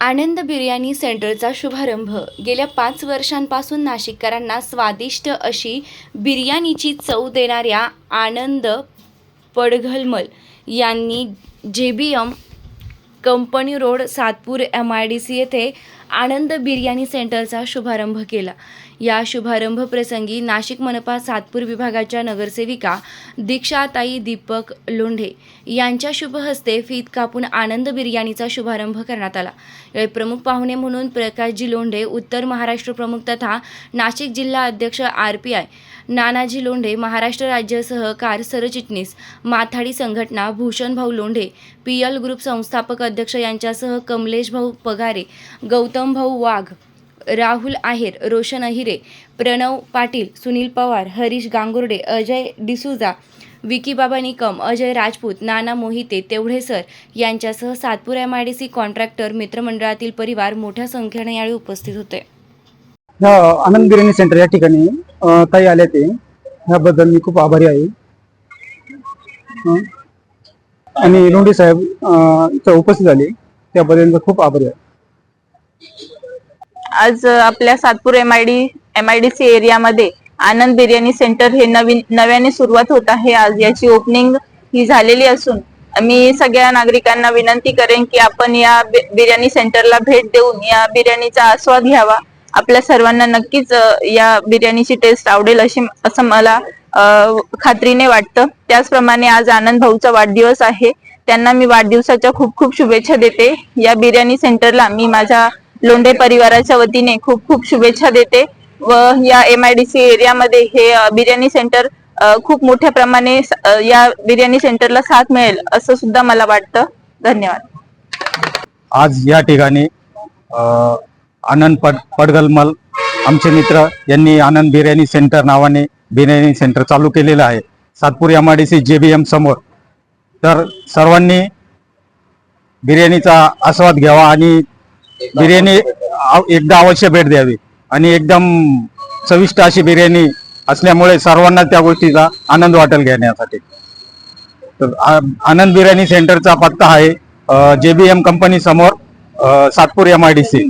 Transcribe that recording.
आनंद बिर्याणी सेंटरचा शुभारंभ. गेल्या पाच वर्षांपासून नाशिककरांना स्वादिष्ट अशी बिर्याणीची चव देणाऱ्या आनंद पडघलमल यांनी J B M company road Satpur M I D C येथे आनंद बिर्याणी सेंटरचा शुभारंभ केला. या शुभारंभ प्रसंगी नाशिक मनपा सातपूर विभागाच्या नगरसेविका दीक्षाताई दीपक लोंढे यांच्या शुभहस्ते फीत कापून आनंद बिर्याणीचा शुभारंभ करण्यात आला. यावेळी प्रमुख पाहुणे म्हणून प्रकाशजी लोंढे उत्तर महाराष्ट्र प्रमुख तथा नाशिक जिल्हा अध्यक्ष R P I Nanaji Londhe Maharashtra राज्य सहकार सरचिटणीस माथाडी संघटना भूषणभाऊ लोंढे पी एल ग्रुप संस्थापक अध्यक्ष यांच्यासह कमलेश भाऊ पगारे गौतम उत्तमभाऊ वाघ राहुल आहेर रोशन अहिरे प्रणव पाटील सुनील पवार हरीश गांगुर्डे अजय डिसुजा विकी बाबा निकम अजय राजपूत नाना मोहिते तेवढे सर यांच्यासह Satpur M I D C contractor मित्रमंडळातील परिवार मोठ्या संख्येने यावेळी उपस्थित होते. आनंद बिर्याणी सेंटर या ठिकाणी अ, ताई आल्या ते. याबद्दल मी खूप आभारी आहे. आणि लोंढे साहेब इथं उपस्थित झाले. त्याबद्दल खूप आभारी आहे. आज आपल्या Satpur M I D M I D C एरियामध्ये आनंद बिर्याणी सेंटर हे नवीन नव्याने सुरुवात होत आहे. आज याची ओपनिंग ही झालेली असून मी सगळ्या नागरिकांना विनंती करेन की आपण या बिर्याणी सेंटरला भेट देऊन या बिर्याणीचा आस्वाद घ्यावा. आपल्या सर्वांना नक्कीच या बिर्याणीची टेस्ट आवडेल अशी असं मला खात्रीने वाटतं. त्याचप्रमाणे आज आनंद भाऊचा वाढदिवस आहे. त्यांना मी वाढदिवसाच्या खूप खूप शुभेच्छा देते. या बिर्याणी सेंटरला मी माझ्या लोंढे परिवाराच्या वतीने खूप खूप शुभेच्छा देते व या एम आय डी सी एरियामध्ये हे बिर्याणी सेंटर खूप मोठ्या प्रमाणे या बिर्याणी सेंटरला साथ मिळेल असं सुद्धा मला वाटतं. धन्यवाद. आज या ठिकाणी आनंद पड पडगलमल आमचे मित्र यांनी आनंद बिर्याणी सेंटर नावाने बिर्याणी सेंटर चालू केलेलं आहे. Satpur M I D C J B M समोर. तर सर्वांनी बिर्याणीचा आस्वाद घ्यावा आणि बिर्याणी एकदा अवश्य भेट द्यावी आणि एकदम चविष्ट अशी बिर्याणी असल्यामुळे सर्वांना त्या गोष्टीचा आनंद वाटेल घेण्यासाठी. तर आनंद बिर्याणी सेंटरचा पत्ता आहे जे बी एम कंपनी समोर Satpur M I D C